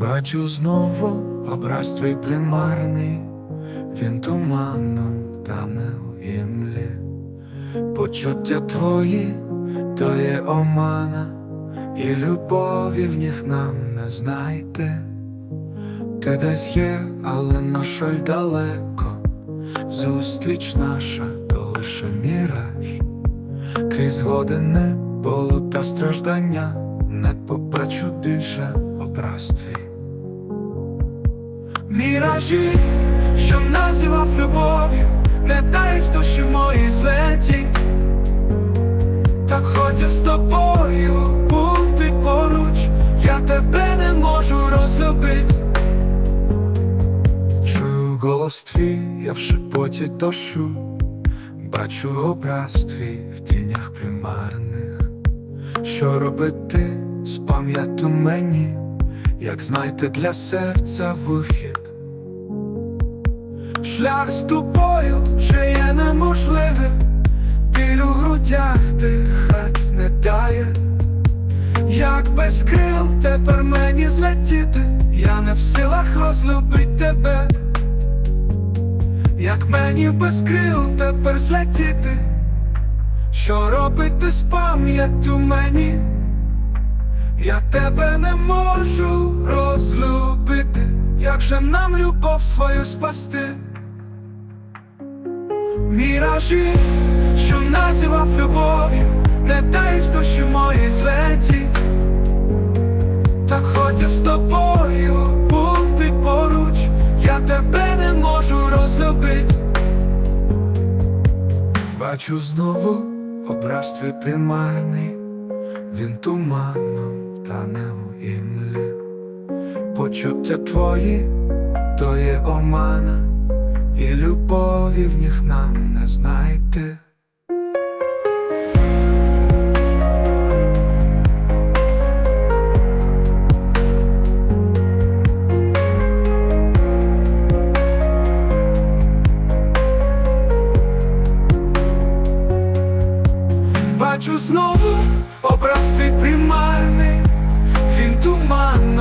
Бачу знову образ твій примарний, він туманно тане у імлі. Почуття твої, то є омана, і любові в них нам не знайти. Ти десь є, але на жаль далеко, зустріч наша, то лише міраж. Крізь години болу та страждання не побачу більше образ твій. Міражі, що називав любов'ю, не дають душі мої злеті. Так хотів з тобою бути поруч, я тебе не можу розлюбити. Чую голос твій, я в шепоті дощу, бачу образ твій в тінях примарних. Що робити з пам'яту мені, як знайти для серця вихід? Шлях з тобою вже є неможливим, біль у грудях дихать не дає. Як без крил тепер мені злетіти, я не в силах розлюбить тебе. Як мені без крил тепер злетіти, що робити з пам'яттю мені? Я тебе не можу розлюбити, як же нам любов свою спасти? Міражі, що називав любов'ю, не дають душі мої злеті. Так хотів з тобою бути поруч, я тебе не можу розлюбити. Бачу знову образ твій примарний, він туманом у імлі. Почуття твої, то є омана, і любові в них нам не знайти. Бачу знову образ твій примарний, він туманом